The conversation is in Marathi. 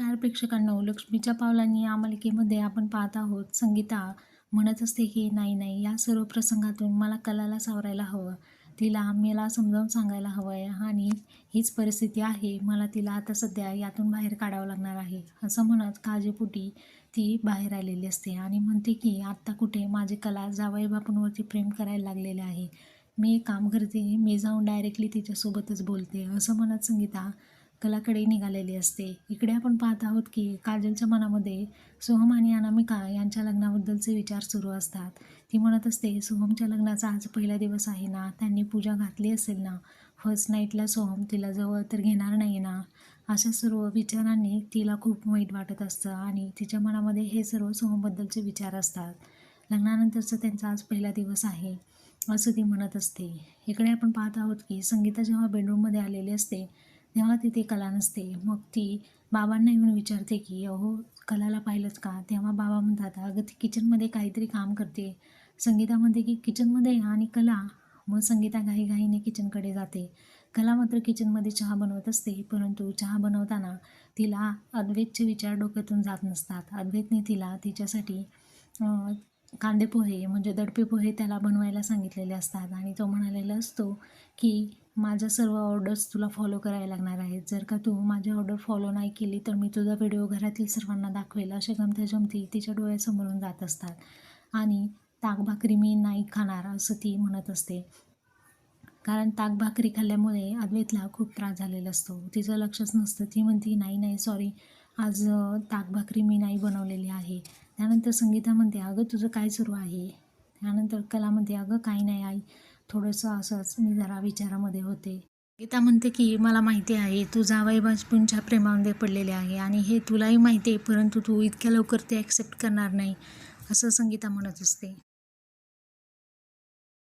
नमस्कार प्रेक्षकांनो लक्ष्मीच्या पावलांनी या मालिकेमध्ये आपण पाहत आहोत. संगीता म्हणत असते की नाही नाही या सर्व प्रसंगातून मला कलाला सावरायला हवं. तिला मला समजावून सांगायला हवं आहे आणि हीच परिस्थिती आहे. मला तिला आता सध्या यातून बाहेर काढावं लागणार आहे. असं म्हणत काळजीपोटी ती बाहेर आलेली असते आणि म्हणते की आत्ता कुठे माझी कला जावई बापूंवरती प्रेम करायला लागलेले आहे. मी काम करते मी जाऊन डायरेक्टली तिच्यासोबतच बोलते. असं म्हणत संगीता कलाकडे निघालेली असते. इकडे आपण पाहत आहोत की काजलच्या मनामध्ये सोहम आणि अनामिका यांच्या लग्नाबद्दलचे विचार सुरू असतात. ती म्हणत असते सोहमच्या लग्नाचा आज पहिला दिवस आहे ना? त्यांनी पूजा घातली असेल ना? फर्स्ट नाईटला सोहम तिला जवळ तर घेणार नाही ना? अशा सर्व विचारांनी तिला खूप वाईट वाटत असतं आणि तिच्या मनामध्ये हे सर्व सोहमबद्दलचे विचार असतात. लग्नानंतरचा त्यांचा आज पहिला दिवस आहे असं ती म्हणत असते. इकडे आपण पाहत आहोत की संगीता जेव्हा बेडरूममध्ये आलेली असते तेव्हा तिथे कला नसते. मग ती बाबांना येऊन विचारते की अहो कलाला पाहिलंच का? तेव्हा बाबा म्हणतात अगं ती किचनमध्ये काहीतरी काम करते. संगीतामध्ये की किचनमध्ये आणि कला. मग संगीता घाईघाईने किचनकडे जाते. कला मात्र किचनमध्ये चहा बनवत असते परंतु चहा बनवताना तिला अद्वैतचे विचार डोक्यातून जात नसतात. अद्वैतने तिला तिच्यासाठी कांदे पोहे म्हणजे दडपे पोहे त्याला बनवायला सांगितलेले असतात आणि तो म्हणालेला असतो की माझ्या सर्व ऑर्डर्स तुला फॉलो करायला लागणार आहेत. जर का तू माझी ऑर्डर फॉलो नाही केली तर मी तुझा व्हिडिओ घरातील सर्वांना दाखवेल असे गमत्या जमती तिच्या डोळ्यासमोरून जात असतात. आणि ताक भाकरी मी नाही खाणार असं ती म्हणत असते. कारण ताक भाकरी खाल्ल्यामुळे अद्वैतला खूप त्रास झालेला असतो. तिचं लक्षच नसतं. ती म्हणते नाही नाही सॉरी आज ताक भाकरी मी नाही बनवलेली आहे. त्यानंतर संगीता म्हणते अगं तुझं काय सुरू आहे? त्यानंतर कला म्हणते अगं काही नाही आई. थोडंसं असंच मी जरा विचारामध्ये होते. गीता म्हणते की मला माहिती आहे तू जावई बाजपूंच्या प्रेमामध्ये पडलेले आहे आणि हे तुलाही माहिती आहे परंतु तू इतक्या लवकर ते ॲक्सेप्ट करणार नाही असं संगीता म्हणत असते.